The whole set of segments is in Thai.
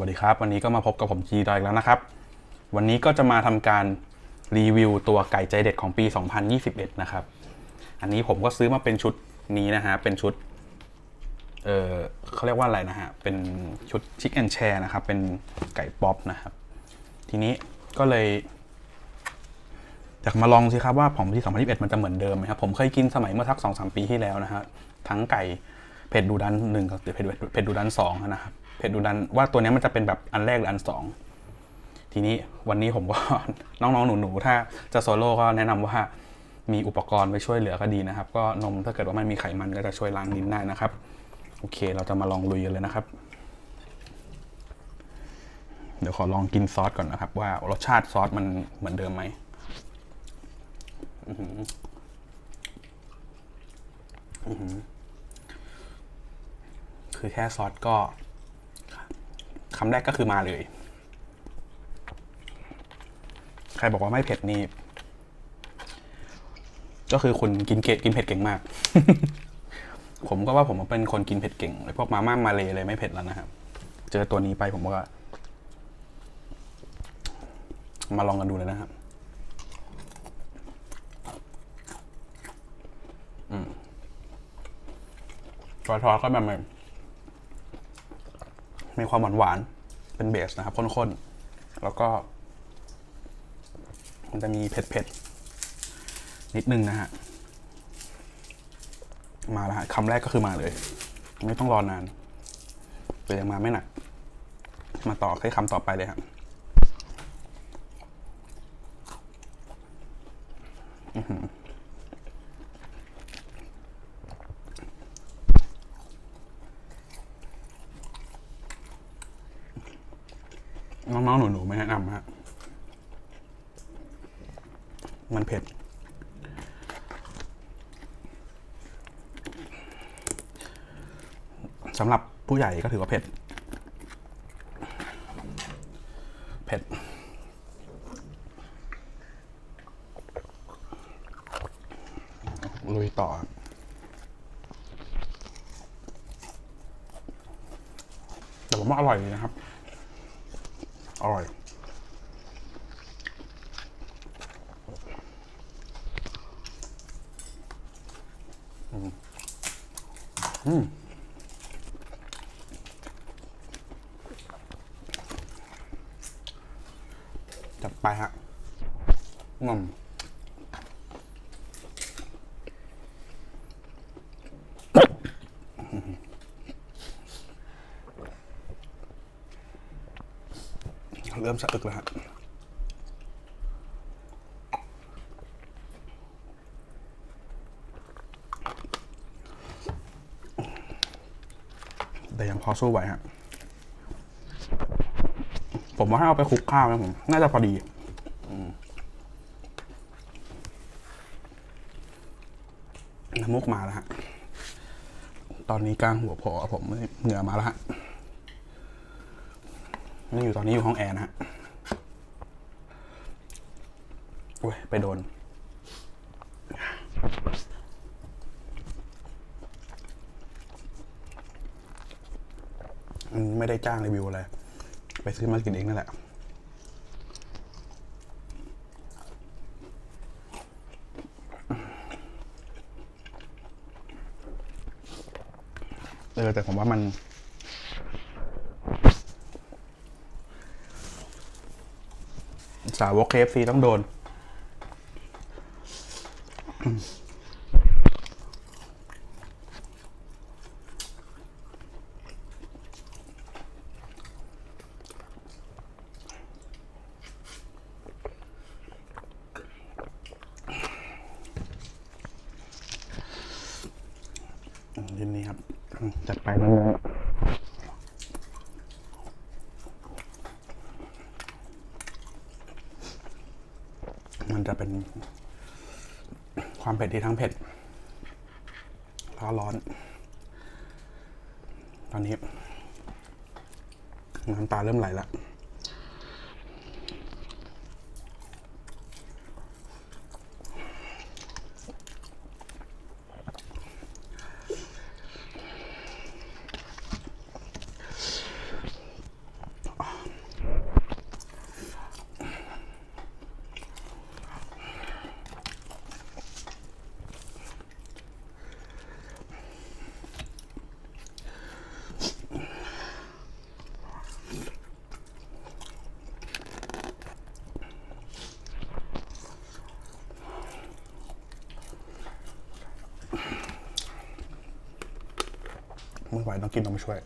วัสดีครับ วันนี้ก็มาพบกับผมจีดอยอีกแล้วนะครับ วันนี้ก็จะมาทำการรีวิวตัวไก่ใจเด็ดของปี 2021 นะครับ อันนี้ผมก็ซื้อมาเป็นชุดนี้นะฮะ เป็นชุด เออเขาเรียกว่าอะไรนะฮะ เป็นชุดชิคแอนแชร์นะครับ เป็นไก่ป๊อปนะครับ ทีนี้ก็เลยอยากมาลองสิครับว่าของปี 2021 มันจะเหมือนเดิมไหมครับ ผมเคยกินสมัยเมื่อสัก 2-3 ปีที่แล้วนะฮะ ทั้งไก่เผ็ดดูดันหนึ่งกับเผ็ดเผ็ดดูดันสองนะครับ เผ็ดดูดันว่าตัวนี้มันจะเป็นแบบอันแรกหรืออันสองทีนี้วันนี้ผมก็ น้องๆ หนูๆ ถ้าจะโซโล่ก็แนะนำว่ามีอุปกรณ์ไปช่วยเหลือก็ดีนะครับ ก็นมถ้าเกิดว่ามันมีไขมันก็จะช่วยล้างลิ้นได้นะครับ โอเคเราจะมาลองลุยกันเลยนะครับ เดี๋ยวขอลองกินซอสก่อนนะครับ ว่ารสชาติซอสมันเหมือนเดิมไหมคือแค่ซอสก็ คำแรกก็คือมาเลย ใครบอกว่าไม่เผ็ดนี่ก็คือคุณกินเกตกินเผ็ดเก่งมาก ผมก็ว่าผมเป็นคนกินเผ็ดเก่งเลยพวกมาม่ามาเลยเลยไม่เผ็ดแล้วนะครับ เจอตัวนี้ไปผมก็มาลองกันดูเลยนะครับอืมซอสๆก็แบบ มีความหวานหวานเป็นเบสนะครับข้นๆ แล้วก็มันจะมีเผ็ดๆ นิดนึงนะฮะ มาแล้วฮะคำแรกก็คือมาเลย ไม่ต้องรอนานแต่ยังมาไม่หนัก มาต่อให้คำต่อไปเลยครับ น้องๆหนูๆไม่แนะนำฮะมันเผ็ด สำหรับผู้ใหญ่ก็ถือว่าเผ็ด เผ็ด ลุยต่อแต่ผมว่าอร่อยนะครับ อร่อยจัดไปฮะงอม เริ่มสะอึกแล้วฮะแต่ยังพอสู้ไหวฮะ ผมว่าให้เอาไปคลุกข้าวนะผม น่าจะพอดีอืมน้ำมุกมาแล้วฮะ ตอนนี้กลางหัวพอผมเหงื่อมาแล้วฮะ นี่อยู่ตอนนี้อยู่ห้องแอร์นะฮะโอ้ย ไปโดน ไม่ได้จ้างรีวิวอะไร ไปซื้อมากินเองนั่นแหละเออแต่ผมว่ามัน สาวกเคฟซีต้องโดน ยินนี้ครับ จัดไปแล้วนะมันจะ เป็นความเผ็ดที่ทั้งเผ็ดแล้วร้อน ตอนนี้น้ำตาเริ่มไหลแล้ว ไหวต้องกินนมช่วย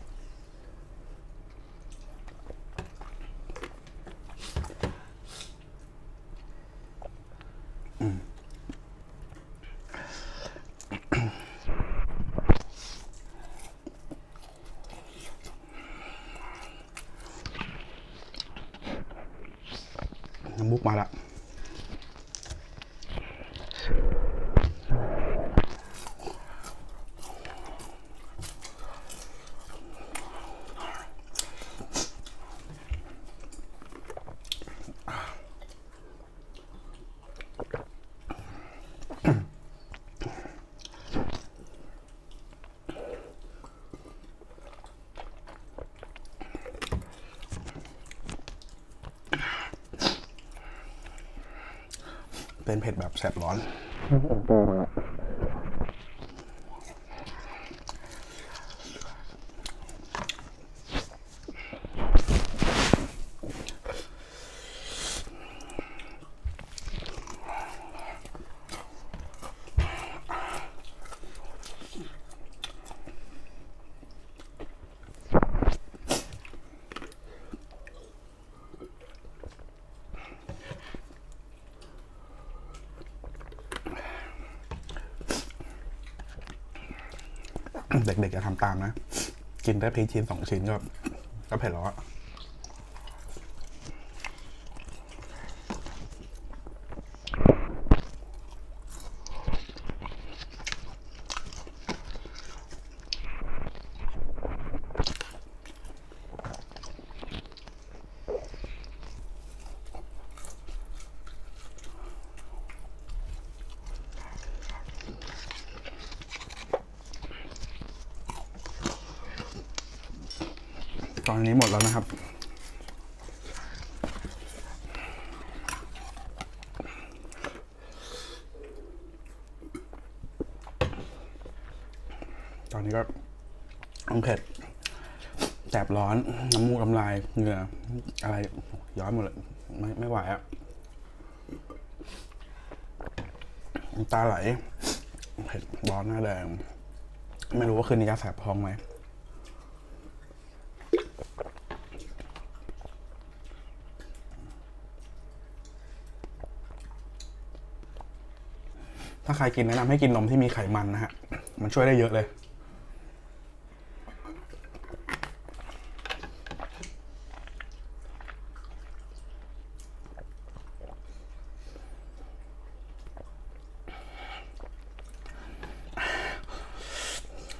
น้ำมุกมาละ เป็นเผ็ดแบบแสบร้อน เด็กๆจะทำตามนะ กินได้เพียงชิ้นสองชิ้นก็ก็เผ็ดแล้วอะ ตอนนี้หมดแล้วนะครับ ตอนนี้ก็ต้องเผ็ดแสบร้อน น้ำมูกน้ำลายเหงื่ออะไรย้อยหมดเลยไม่ไม่ไหวอะตาไหลเผ็ดร้อนหน้าแดง ไม่รู้ว่าคืนนี้จะแสบท้องไหม ใครกินแนะนำให้กินนมที่มีไขมันนะฮะ มันช่วยได้เยอะเลย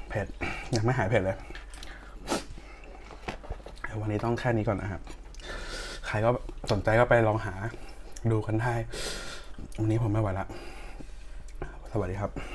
เผ็ด ยังไม่หายเผ็ดเลยเววันนี้ต้องแค่นี้ก่อนนะครับ ใครก็สนใจก็ไปลองหาดูกันได้วันนี้ผมไม่ไหวละ สวัสดีครับ